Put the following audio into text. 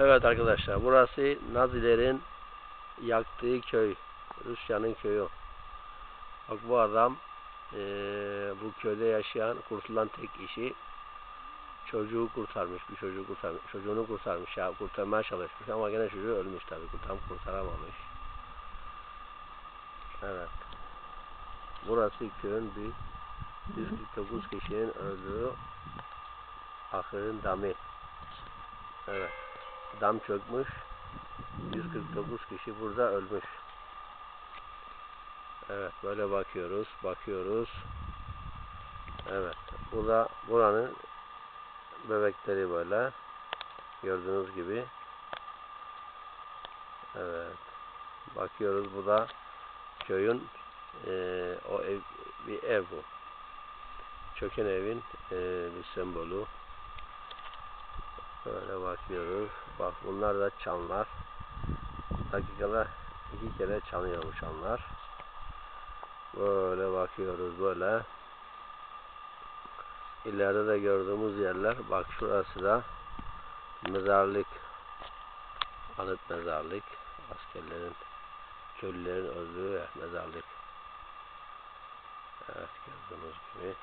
Evet arkadaşlar burası Nazilerin yaktığı köy. Rusya'nın köyü. Bak bu adam eee, bu köyde yaşayan kurtulan tek kişi çocuğu kurtarmış. Bir çocuğu kurtarmış. Çocuğunu kurtarmış. Ya, kurtarmaya çalışmış ama gene çocuğu ölmüş tabii. Tam kurtaramamış. Evet. Burası köyün bir 149 kişinin öldüğü ahırın damı. Evet. Dam çökmüş. 149 kişi burada ölmüş. Evet böyle bakıyoruz, bakıyoruz. Evet. Bu da buranın bebekleri böyle. Gördüğünüz gibi. Evet. Bakıyoruz bu da köyün eee, o ev bir ev bu. Çöken evin eee, bir sembolü. Böyle bakıyoruz. Bak bunlar da çanlar. Dakikada iki kere çalıyor bu çanlar. Böyle bakıyoruz böyle. İleride de gördüğümüz yerler. Bak şurası da mezarlık. Anıt mezarlık. Askerlerin, köylülerin öldüğü mezarlık. Evet gördüğünüz gibi.